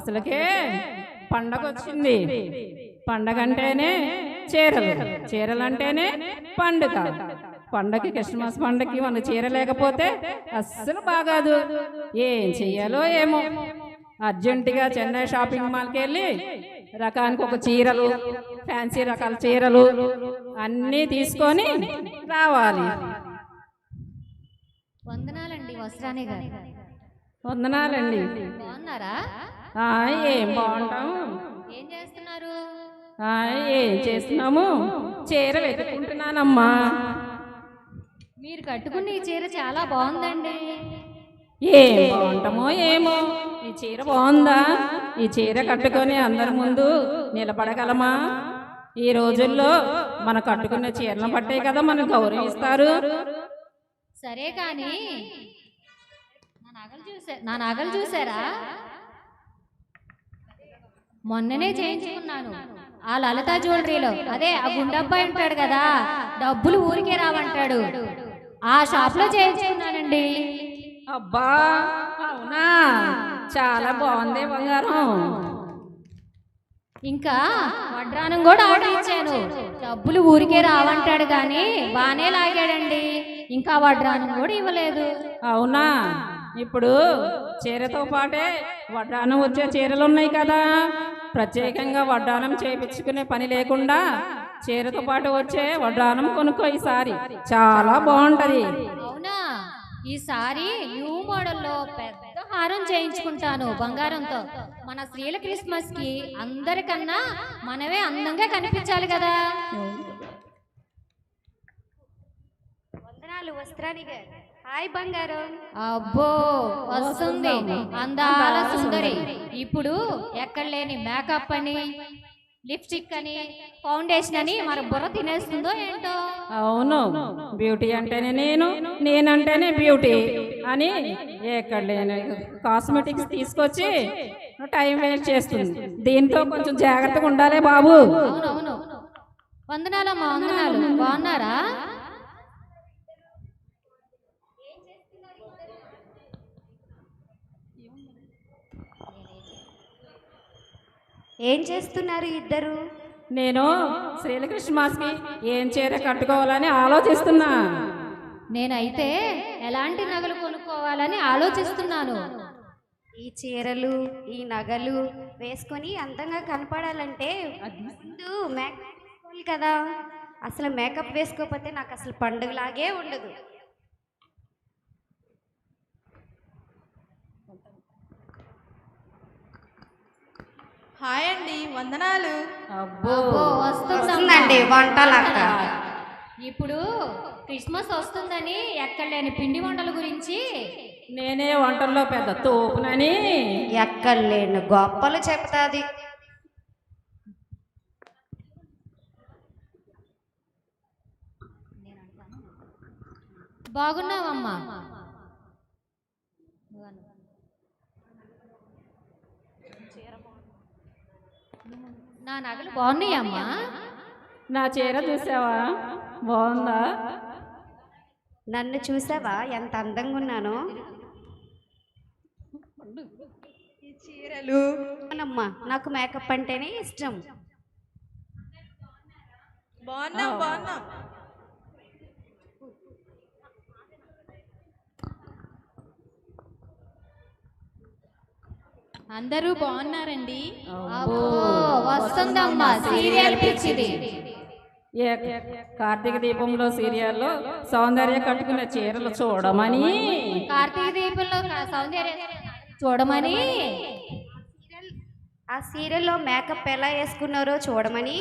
అసలుకే పండగ వచ్చింది పండగ అంటేనే చీరలు. చీరలు అంటేనే పండుగ. పండగకి క్రిస్మస్ పండగకి మనకు చీర లేకపోతే అస్సలు బాగాదు. ఏం చెయ్యాలో ఏమో. అర్జెంటుగా చెన్నై షాపింగ్ మాల్కి వెళ్ళి రకానికి ఒక చీరలు ఫ్యాన్సీ రకాల చీరలు అన్నీ తీసుకొని రావాలి. వందనాలండి వస్త్రాని గారు. వందనాలండి. బాగున్నారా? ఏం బాగుంటాం ఏం చేస్తున్నారు? ఏం చేస్తున్నాము? చీర వెతుక్కుంటున్నానమ్మా. మీరు కట్టుకున్న ఈ చీర చాలా బాగుందండి. ఏం బాగుంటామో ఏమో? ఈ చీర బాగుందా? ఈ చీర కట్టుకొని అందరి ముందు నిలబడగలమా? ఈ రోజుల్లో మన కట్టుకున్న చీరలను బట్టే కదా మనం గౌరవిస్తారు. సరే కానీ నా నగలు చూసా నా నగలు చూసారా? మొన్ననే చేయించుకున్నాను. ఆ లలిత జ్యువెలరీలో. అదే ఆ గుండబ్బాయి ఉంటాడు కదా డబ్బులు ఊరికే రావంటాడు. ఆ షాప్లో చేయించుకున్నానండి. అబ్బా అవునా? చాలా బాగుంది బంగారం. ఇంకా వడ్రానం కూడా ఆర్డర్ ఇచ్చాను. డబ్బులు ఊరికే రావంటాడు కానీ బానే లాగాడండి. ఇంకా వడ్రానం కూడా ఇవ్వలేదు. అవునా? ఇప్పుడు చీరతో పాటే వడ్డానం వచ్చే చీరలు ఉన్నాయి కదా. ప్రత్యేకంగా వడ్డానం చేయించుకునే పని లేకుండా చీరతో పాటు వచ్చే వడ్డానం కొనుక్కో ఈసారి. చాలా బాగుంటది. అవునా? ఈసారి న్యూ మోడల్లో పెద్ద హారం చేయించుకుంటాను బంగారంతో. మన స్త్రీల క్రిస్మస్కి అందరికన్నా మనమే అందంగా కనిపించాలి కదా. వందనాలు వస్త్రాని గారు హాయ్ బంగారం. అబ్బో వస్తుంది. అందాల సుందరి. ఇప్పుడు ఎక్కడ లేని మేకప్ అని లిప్స్టిక్ అని ఫౌండేషన్ అని మరి బుర్ర తినేస్తుందో ఏంటో? అవును. బ్యూటీ అంటేనే నేను నేనంటేనే బ్యూటీ అని ఎక్కడ లేని కాస్మెటిక్స్ తీసుకొచ్చి టైం వేస్ట్ చేస్తుంది. దీంతో కొంచెం జాగ్రత్తగా ఉండాలి బాబు. అవునవును. వందనాలమ్మా వందనాలు. బాగున్నారా? ఏం చేస్తున్నారు ఇద్దరు? నేను శ్రీలకృష్ణమాస్కి ఏం చీర కట్టుకోవాలని ఆలోచిస్తున్నా. నేనైతే ఎలాంటి నగలు కొనుక్కోవాలని ఆలోచిస్తున్నాను. ఈ చీరలు ఈ నగలు వేసుకొని అందంగా కనపడాలంటే ముందు మేకప్ కదా. అసలు మేకప్ వేసుకోకపోతే నాకు అసలు పండుగలాగే ఉండదు. హాయ్ అండి వందనాలు. వస్తుందండి వంటలక్క. ఇప్పుడు క్రిస్మస్ వస్తుందని ఎక్కడ లేని పిండి వంటల గురించి. నేనే వంటల్లో పెద్ద తోపునని. ఎక్కడ లేని గొప్పలు చెప్తాది బాగున్నావమ్మా? నా నగలు బాగున్నాయమ్మా నా చీర చూసావా? బాగుందా? నన్ను చూసావా? ఎంత అందంగా ఉన్నానో. ఈ చీరలు. అవునమ్మా నాకు మేకప్ అంటేనే ఇష్టం. బాగున్నాం బాగున్నాం. అందరూ బాగున్నారండి. అబ్బో. వస్తుందమ్మా సీరియల్ పిచ్చిది. కార్తీక దీపంలో సీరియల్లో సౌందర్య కట్టుకునే చీరలు చూడమని? కార్తీక దీపంలో సౌందర్య చూడమని? ఆ సీరియల్లో మేకప్ ఎలా వేసుకున్నారో చూడమని?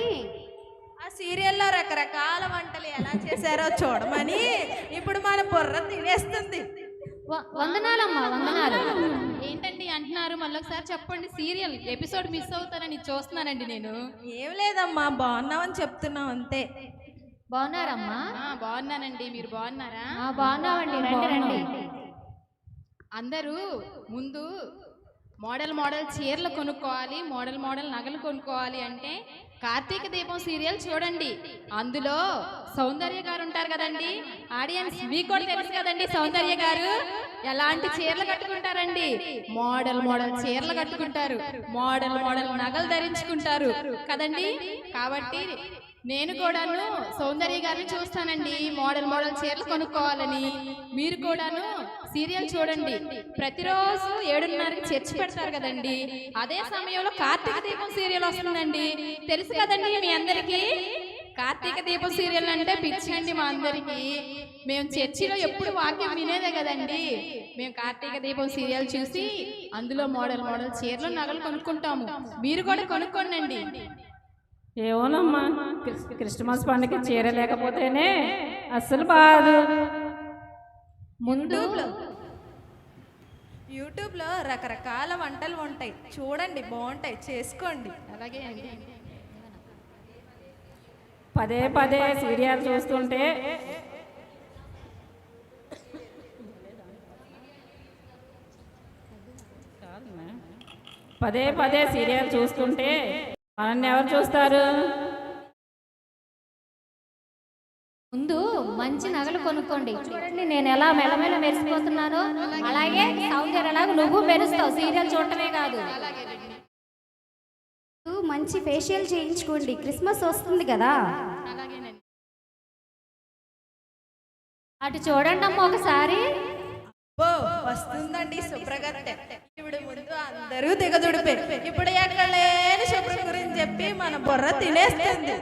ఆ సీరియల్లో రకరకాల వంటలు ఎలా చేశారో చూడమని ఇప్పుడు మన బుర్ర తినేస్తుంది. వందనాలమ్మా వందనాలు. ఏంటండి అంటున్నారు మళ్ళీ ఒకసారి చెప్పండి. సీరియల్ ఎపిసోడ్ మిస్ అవుతారని చూస్తున్నానండి నేను. ఏం లేదమ్మా బాగున్నామని చెప్తున్నాం అంతే. బాగున్నారమ్మా? ఆ, బాగున్నానండి. మీరు బాగున్నారా? ఆ, బాగున్నామండి. రండి రండి. అందరూ ముందు మోడల్ మోడల్ చీరలు కొనుక్కోవాలి మోడల్ మోడల్ నగలు కొనుక్కోవాలి అంటే కార్తీక దీపం సీరియల్ చూడండి. అందులో సౌందర్య గారు ఉంటారు కదండి. ఆడియన్స్ మీకు కూడా తెలుసు కదండి సౌందర్య గారు. ఎలాంటి చీరలు కట్టుకుంటారండి? మోడల్ మోడల్ చీరలు కట్టుకుంటారు. మోడల్ మోడల్ నగలు ధరించుకుంటారు. కదండి? కాబట్టి నేను కూడాను సౌందర్య గారిని చూస్తానండి. మోడల్ మోడల్ చీరలు కొనుక్కోవాలని. మీరు కూడాను సీరియల్ చూడండి. ప్రతిరోజు ఏడున్నరకి చర్చి పెడతారు కదండి. అదే సమయంలో కార్తీక దీపం సీరియల్ వస్తుందండి. తెలుసు కదండి మీ అందరికీ? కార్తీక దీపం సీరియల్ అంటే పిచ్చండి మా అందరికీ. మేము చర్చిలో ఎప్పుడు వాక్యం వినేదే కదండి. మేము కార్తీక దీపం సీరియల్ చూసి అందులో మోడల్ మోడల్ చీరలు నగలు కొనుక్కుంటాము. మీరు కూడా కొనుక్కోండి ఏమోనమ్మా క్రిస్మస్ పండుగ చీర లేకపోతేనే అస్సలు బాదు. ముందు యూట్యూబ్లో రకరకాల వంటలు ఉంటాయి. చూడండి బాగుంటాయి. చేసుకోండి. అలాగే అండి పదే పదే సీరియల్ చూస్తుంటే పదే పదే సీరియల్ చూస్తుంటే మనల్ని ఎవరు చూస్తారు? మంచి నగలు కొనుక్కోండి. చూడండి నేను ఎలా మెలమెల మెరిసిపోతున్నానో. అలాగే సౌందర్యలాగా నువ్వు మెరుస్తావు. సీరియల్ చూడటమే కాదు. మంచి ఫేషియల్ చేయించుకోండి. క్రిస్మస్ వస్తుంది కదా. అటు చూడండి అమ్మ ఒకసారి. వస్తుందండి శుభ్రగత్తె. ఇప్పుడు ముందు అందరూ దిగదుడిపోయి ఇప్పుడు ఎక్కడ లేని శుభ్రం గురించి చెప్పి మన బుర్ర తినేస్తుంది.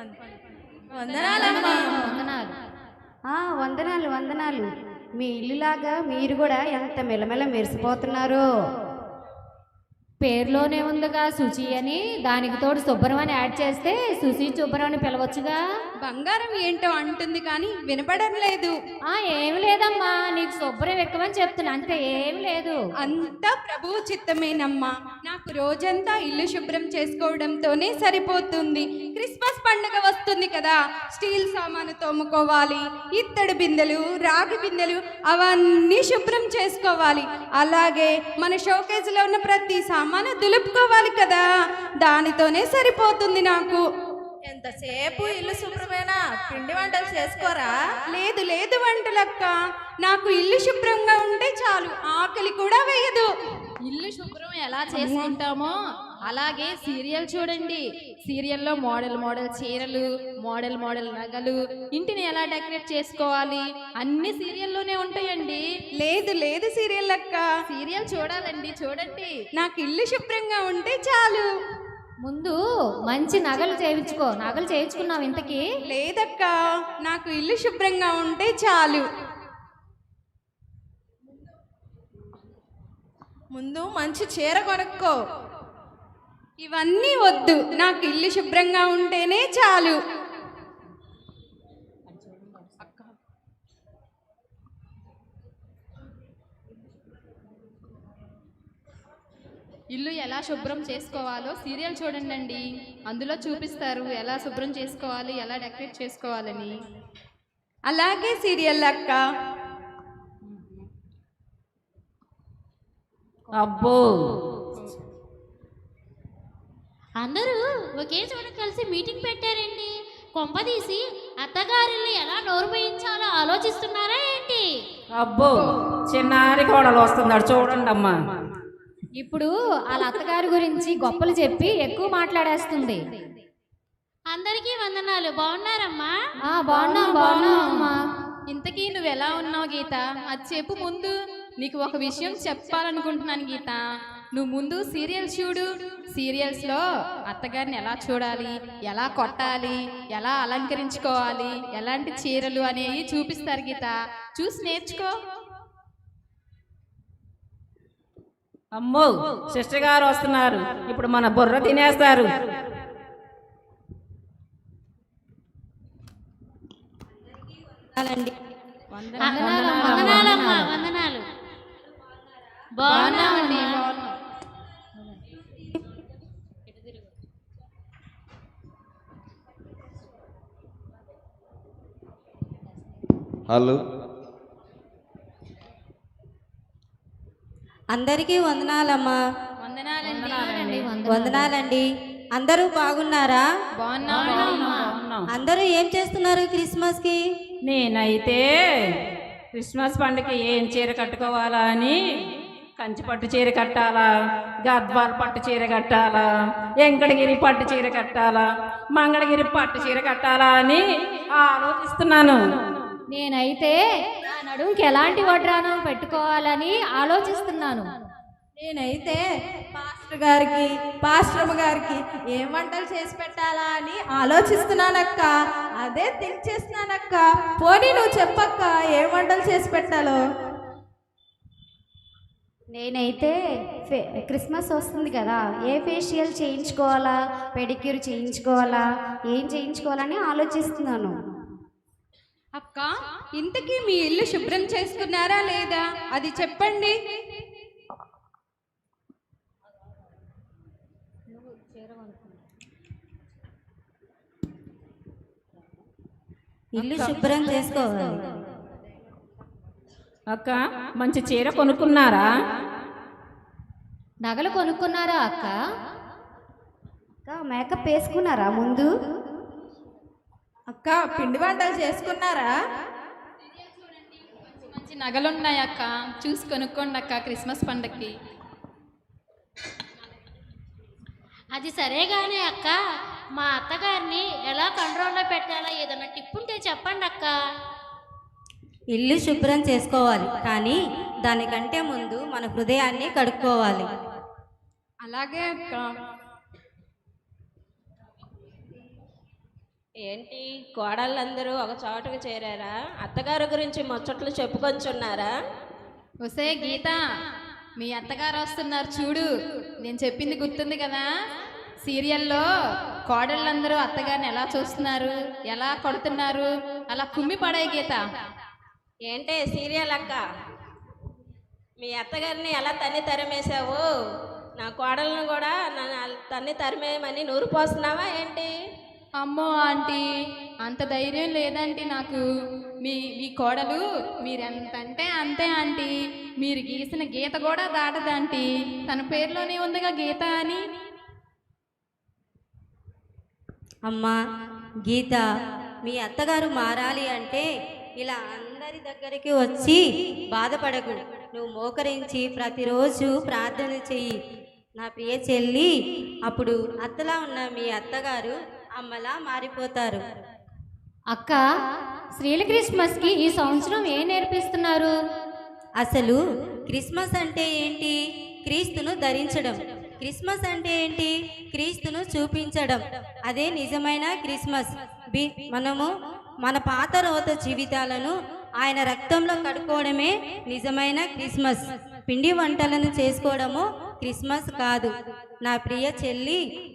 వందనాలమ్మా. వందనాలు. వందనాలు వందనాలు. మీ ఇల్లులాగా మీరు కూడా ఎంత మెలమెల మెరిసిపోతున్నారో. పేరులోనే ఉందిగా శుచి అని. దానికి తోడు శుభ్రం అని యాడ్ చేస్తే శుచి శుభ్రం అని పిలవచ్చుగా. బంగారం ఏంటో అంటుంది కానీ వినపడం లేదు. ఆ ఏం లేదమ్మా నీకు శుభ్రం ఎక్కువని చెప్తున్నా అంతే ఏం లేదు. అంతా ప్రభువు చిత్తమేనమ్మా. నాకు రోజంతా ఇల్లు శుభ్రం చేసుకోవడంతోనే సరిపోతుంది. క్రిస్మస్ పండుగ వస్తుంది కదా స్టీల్ సామాను తోముకోవాలి ఇత్తడి బిందెలు రాగి బిందెలు అవన్నీ శుభ్రం చేసుకోవాలి. అలాగే మన షోకేజ్లో ఉన్న ప్రతి సామాను దులుపుకోవాలి కదా. దానితోనే సరిపోతుంది నాకు. ఎంతసేపు ఇల్లు శుభ్రమేనా? పిండి వంటలు చేసుకోరా? లేదు లేదు వంటలక్క. నాకు ఇల్లు శుభ్రంగా ఉంటే చాలు. ఆకలి కూడా వేయదు. ఇల్లు శుభ్రం ఎలా చేసుకుంటామో అలాగే సీరియల్ చూడండి. సీరియల్లో మోడల్ మోడల్ చీరలు మోడల్ మోడల్ నగలు. ఇంటిని ఎలా డెకరేట్ చేసుకోవాలి? అన్ని సీరియల్లోనే ఉంటాయండి. లేదు లేదు సీరియల్ అక్క. సీరియల్ చూడాలండి చూడండి. నాకు ఇల్లు శుభ్రంగా ఉంటే చాలు. ముందు మంచి నగలు చేయించుకో. నగలు చేయించుకున్నావు ఇంతకి? లేదక్క నాకు ఇల్లు శుభ్రంగా ఉంటే చాలు. ముందు మంచి చీర కొనుక్కో. ఇవన్నీ వద్దు. నాకు ఇల్లు శుభ్రంగా ఉంటేనే చాలు. ఇల్లు ఎలా శుభ్రం చేసుకోవాలో సీరియల్ చూడండి అండి అందులో చూపిస్తారు ఎలా శుభ్రం చేసుకోవాలి ఎలా డెకరేట్ చేసుకోవాలని. అలాగే సీరియల్ అక్క. అబ్బో. అందరూ ఒకే చోట కలిసి మీటింగ్ పెట్టారండి. కొంపదీసి అత్తగారిల్ని ఎలా నోరు వేయించాలో ఆలోచిస్తున్నారా ఏంటి? అబ్బో చిన్నారి కోడలు వస్తున్నాడు చూడండి అమ్మా ఇప్పుడు వాళ్ళ అత్తగారి గురించి గొప్పలు చెప్పి ఎక్కువ మాట్లాడేస్తుంది. అందరికీ వందనాలు. బాగున్నారమ్మా? ఆ బాగున్నాం బాగున్నాం. అమ్మా ఇంతకీ నువ్వు ఎలా ఉన్నావు గీత? అది చెప్పు ముందు. నీకు ఒక విషయం చెప్పాలనుకుంటున్నాను గీత. నువ్వు ముందు సీరియల్ చూడు. సీరియల్స్లో అత్తగారిని ఎలా చూడాలి? ఎలా కొట్టాలి? ఎలా అలంకరించుకోవాలి? ఎలాంటి చీరలు అనేవి చూపిస్తారు గీత. చూసి నేర్చుకో. అమ్మో సిస్టర్ గారు వస్తున్నారు. ఇప్పుడు మన బుర్ర తినేస్తారు. వందనాలు. బాగున్నామండి. హలో. అందరికీ వందనాలమ్మా. వందనాలండి. వందనాలండి, వందనాలు. వందనాలండి అందరూ బాగున్నారా? బాగున్నాం. బాగున్నాం. అందరూ ఏం చేస్తున్నారు క్రిస్మస్కి? నేనైతే క్రిస్మస్ పండుగకి ఏం చీర కట్టుకోవాలా అని కంచి పట్టు చీర కట్టాలా గద్వాల పట్టు చీర కట్టాలా వెంకటగిరి పట్టు చీర కట్టాలా మంగళగిరి పట్టు చీర కట్టాలా అని ఆలోచిస్తున్నాను. నేనైతే నా నడుంకి ఎలాంటి వడ్రానం పెట్టుకోవాలని ఆలోచిస్తున్నాను. నేనైతే పాస్టర్ గారికి పాస్టర్మ గారికి ఏం వంటలు చేసి పెట్టాలా అని ఆలోచిస్తున్నానక్క. అదే థింక్ చేస్తున్నానక్క. పోనీ నువ్వు చెప్పక్క ఏం వంటలు చేసి పెట్టాలో? నేనైతే క్రిస్మస్ వస్తుంది కదా ఏ ఫేషియల్ చేయించుకోవాలా పెడిక్యూర్ చేయించుకోవాలా ఏం చేయించుకోవాలని ఆలోచిస్తున్నాను. అక్క ఇంతకీ మీ ఇల్లు శుభ్రం చేసుకున్నారా లేదా? అది చెప్పండి. ఇల్లు శుభ్రం చేసుకోవాలి. అక్క మంచి చీర కొనుక్కున్నారా? నగలు కొనుక్కున్నారా అక్క? అక్క మేకప్ వేసుకున్నారా ముందు? అక్క పిండి వంటలు చేసుకున్నారా? మంచి నగలు ఉన్నాయి అక్క. చూసి కొనుక్కోండి అక్క క్రిస్మస్ పండక్కి. అది సరే కానీ అక్క. మా అత్తగారిని ఎలా కంట్రోల్లో పెట్టాలో ఏదైనా టిప్ ఉంటే చెప్పండి అక్క. ఇల్లు శుభ్రం చేసుకోవాలి కానీ దానికంటే ముందు మన హృదయాన్ని కడుక్కోవాలి. అలాగే అక్క. ఏంటి? కోడళ్ళందరూ ఒక చోటకు చేరారా? అత్తగారి గురించి ముచ్చట్లు చెప్పుకొంచున్నారా? వసే గీత మీ అత్తగారు వస్తున్నారు చూడు. నేను చెప్పింది గుర్తుంది కదా? సీరియల్లో కోడళ్ళందరూ అత్తగారిని ఎలా చూస్తున్నారు? ఎలా కొడుతున్నారు? అలా కుమ్మి పడే గీత. ఏంటే సీరియల్ అక్క? మీ అత్తగారిని ఎలా తన్ని తరిమేశావు? నా కోడలను కూడా నన్ను తన్ని తరిమేయమని నూరు పోస్తున్నావా ఏంటి? అమ్మో ఆంటీ అంత ధైర్యం లేదంటీ నాకు. మీ మీ కోడలు మీరెంత అంటే అంతే ఆంటీ. మీరు గీసిన గీత కూడా దాటదంటీ తన పేరులోనే ఉందిగా గీత అని. అమ్మా గీత మీ అత్తగారు మారాలి అంటే ఇలా అందరి దగ్గరికి వచ్చి బాధపడకు. నువ్వు మోకరించి ప్రతిరోజు ప్రార్థన చెయ్యి. నా ప్రియ చెల్లి అప్పుడు అత్తలా ఉన్న మీ అత్తగారు అమ్మలా మారిపోతారు. అక్క స్త్రీల క్రిస్మస్కి ఈ సంవత్సరం ఏం నేర్పిస్తున్నారు? అసలు క్రిస్మస్ అంటే ఏంటి? క్రీస్తును ధరించడం. క్రిస్మస్ అంటే ఏంటి? క్రీస్తును చూపించడం. అదే నిజమైన క్రిస్మస్. బి మనము మన పాత రోత జీవితాలను ఆయన రక్తంలో కడుక్కోవడమే నిజమైన క్రిస్మస్. పిండి వంటలను చేసుకోవడము క్రిస్మస్ కాదు. నా ప్రియ చెల్లి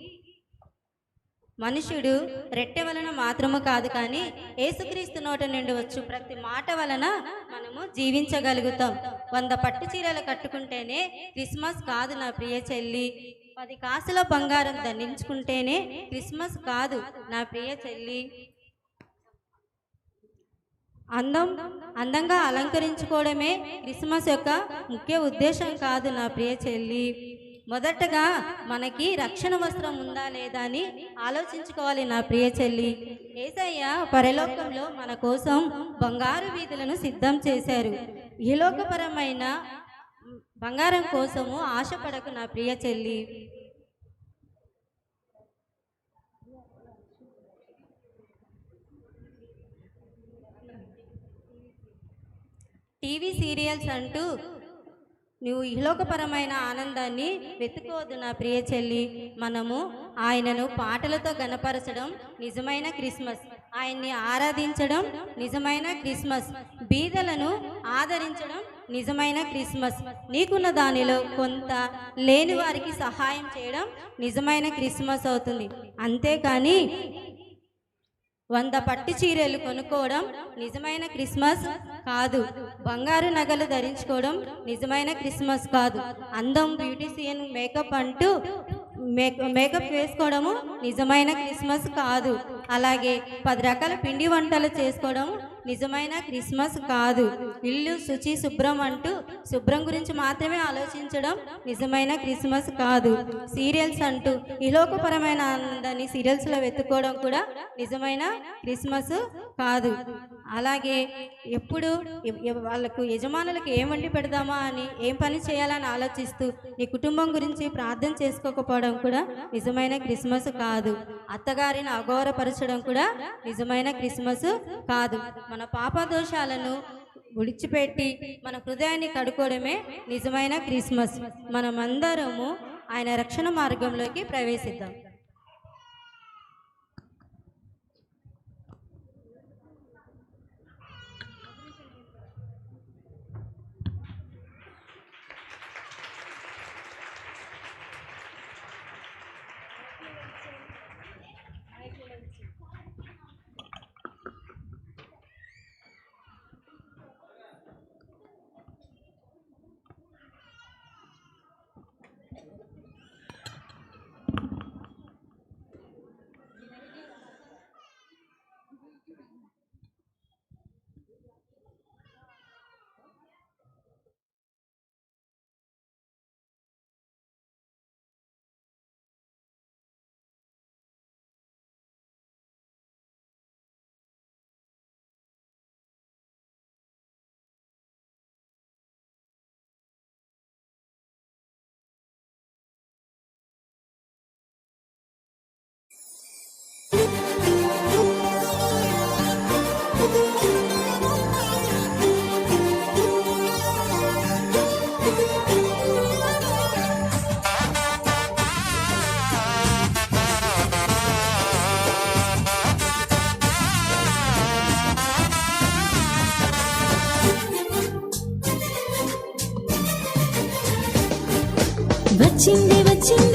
మనుషుడు రెట్టె వలన మాత్రము కాదు కానీ ఏసుక్రీస్తు నోట నుండి వచ్చు ప్రతి మాట వలన మనము జీవించగలుగుతాం. వంద పట్టు చీరలు కట్టుకుంటేనే క్రిస్మస్ కాదు నా ప్రియ చెల్లి. పది కాసుల బంగారం దండించుకుంటేనే క్రిస్మస్ కాదు నా ప్రియ చెల్లి. అందం అందంగా అలంకరించుకోవడమే క్రిస్మస్ యొక్క ముఖ్య ఉద్దేశం కాదు నా ప్రియ చెల్లి. మొదటగా మనకి రక్షణ వస్త్రం ఉందా లేదా అని ఆలోచించుకోవాలి నా ప్రియ చెల్లి. ఏసయ్య పరలోకంలో మన కోసం బంగారు వీధులను సిద్ధం చేశారు. ఈలోకపరమైన బంగారం కోసము ఆశపడకు నా ప్రియ చెల్లి. టీవీ సీరియల్స్ అంటూ నువ్వు ఇహలోకపరమైన ఆనందాన్ని వెతుకోవద్దు నా ప్రియ చెల్లి. మనము ఆయనను పాటలతో గనపరచడం నిజమైన క్రిస్మస్. ఆయన్ని ఆరాధించడం నిజమైన క్రిస్మస్. బీదలను ఆదరించడం నిజమైన క్రిస్మస్. నీకున్న దానిలో కొంత లేని వారికి సహాయం చేయడం నిజమైన క్రిస్మస్ అవుతుంది. అంతేకాని వంద పట్టు చీరలు కొనుక్కోవడం నిజమైన క్రిస్మస్ కాదు. బంగారు నగలు ధరించుకోవడం నిజమైన క్రిస్మస్ కాదు. అందం బ్యూటీషియన్ మేకప్ అంటూ మేక మేకప్ వేసుకోవడము నిజమైన క్రిస్మస్ కాదు. అలాగే పది రకాల పిండి వంటలు చేసుకోవడం నిజమైన క్రిస్మస్ కాదు. ఇల్లు శుచి శుభ్రం అంటూ శుభ్రం గురించి మాత్రమే ఆలోచించడం నిజమైన క్రిస్మస్ కాదు. సీరియల్స్ అంటూ ఇలోకపరమైన ఆనందాన్ని సీరియల్స్లో వెతుక్కోవడం కూడా నిజమైన క్రిస్మస్ కాదు. అలాగే ఎప్పుడు వాళ్ళకు యజమానులకు ఏం వండి పెడదామా అని ఏం పని చేయాలని ఆలోచిస్తూ నీ కుటుంబం గురించి ప్రార్థన చేసుకోకపోవడం కూడా నిజమైన క్రిస్మస్ కాదు. అత్తగారిని అగౌరవపరచడం కూడా నిజమైన క్రిస్మస్ కాదు. మన పాప దోషాలను విడిచిపెట్టి మన హృదయాన్ని కడుకోవడమే నిజమైన క్రిస్మస్. మనమందరము ఆయన రక్షణ మార్గంలోకి ప్రవేశిద్దాం. వచ్చింది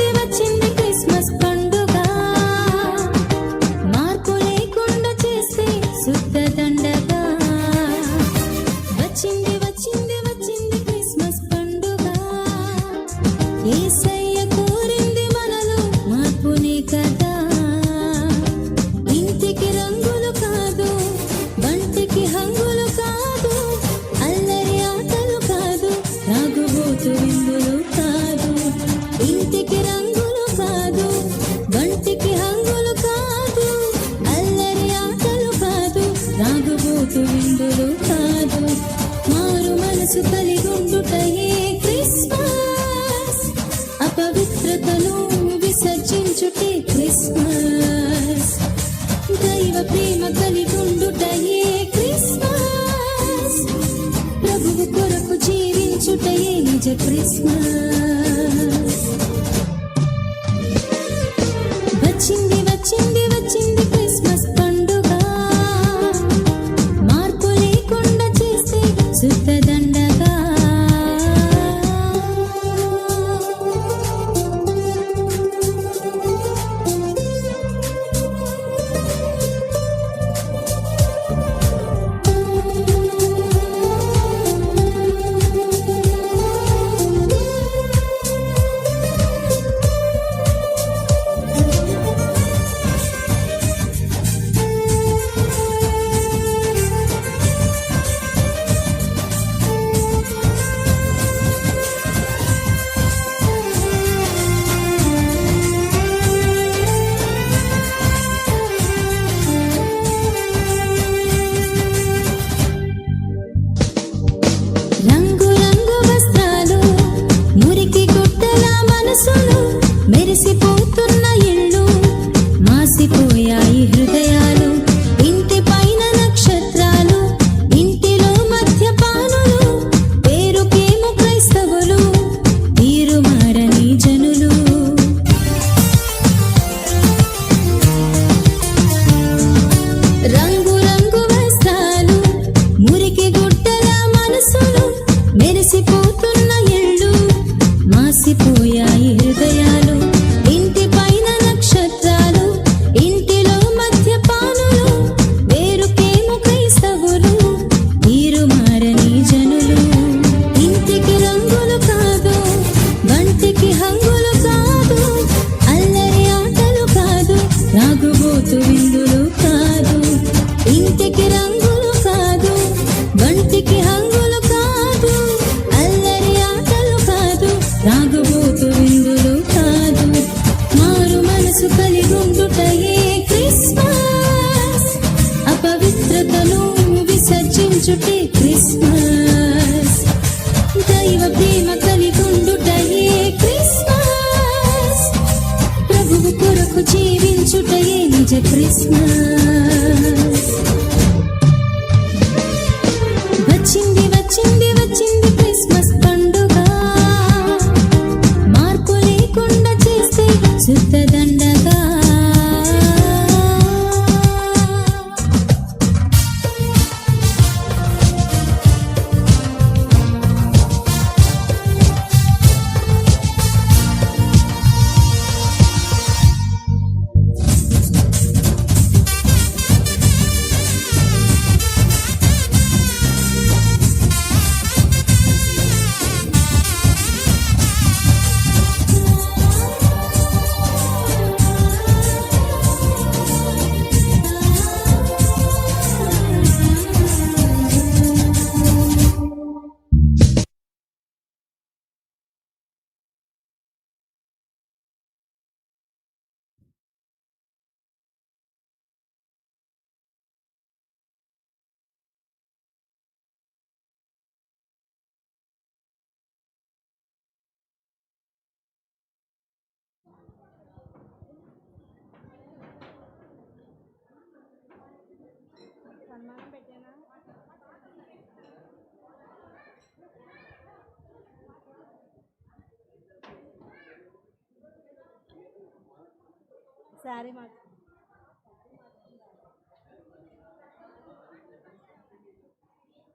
శారీ మా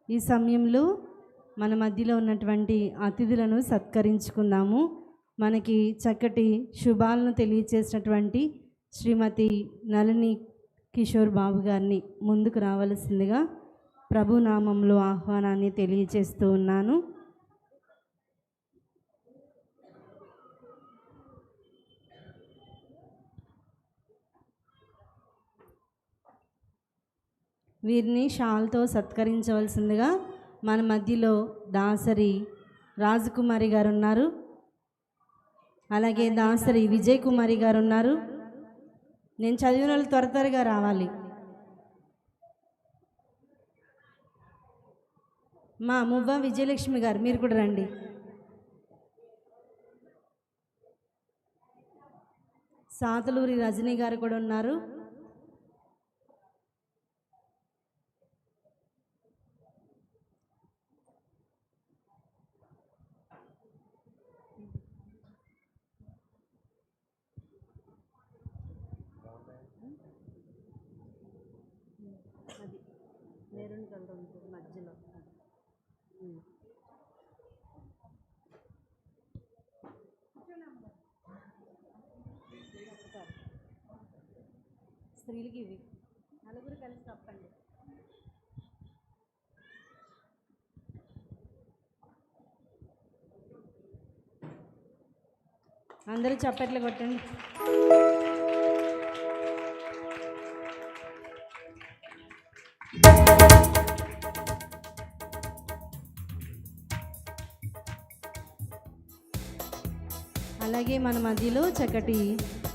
ఈ సమయంలో మన మధ్యలో ఉన్నటువంటి అతిథులను సత్కరించుకుందాము. మనకి చక్కటి శుభాలను తెలియచేసినటువంటి శ్రీమతి నళిని కిషోర్ బాబు గారిని ముందుకు రావలసిందిగా ప్రభు నామంలో ఆహ్వానాన్ని తెలియచేస్తూ ఉన్నాను. వీరిని షాల్తో సత్కరించవలసిందిగా మన మధ్యలో దాసరి రాజకుమారి గారు ఉన్నారు అలాగే దాసరి విజయ్ కుమారి గారు ఉన్నారు నేను చదివిన వాళ్ళు త్వర త్వరగా రావాలి. మా మువ్వ విజయలక్ష్మి గారు మీరు కూడా రండి. సాతలూరి రజనీ గారు కూడా ఉన్నారు. అందరూ చప్పట్లు కొట్టండి. అలాగే మన మధ్యలో చక్కటి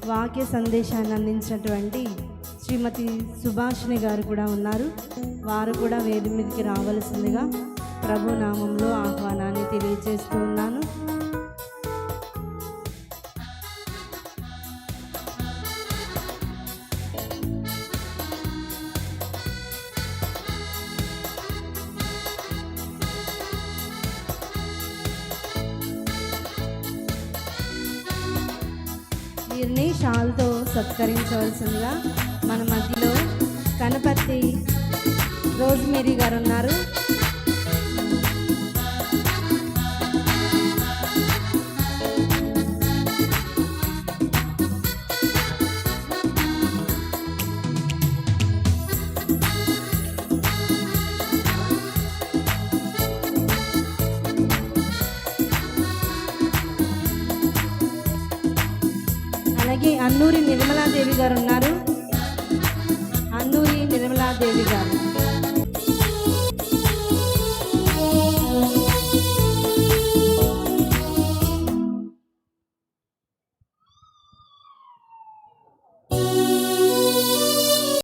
వాక్య సందేశాన్ని అందించినటువంటి శ్రీమతి సుభాషిణి గారు కూడా ఉన్నారు. వారు కూడా వేది మీదకి రావలసిందిగా ప్రభు నామంలో ఆహ్వానాన్ని తెలియజేస్తూ ఉన్నాను. సత్కరించవలసిందిగా మన మధ్యలో కనపర్తి రోజ్మేరీ గారు ఉన్నారు.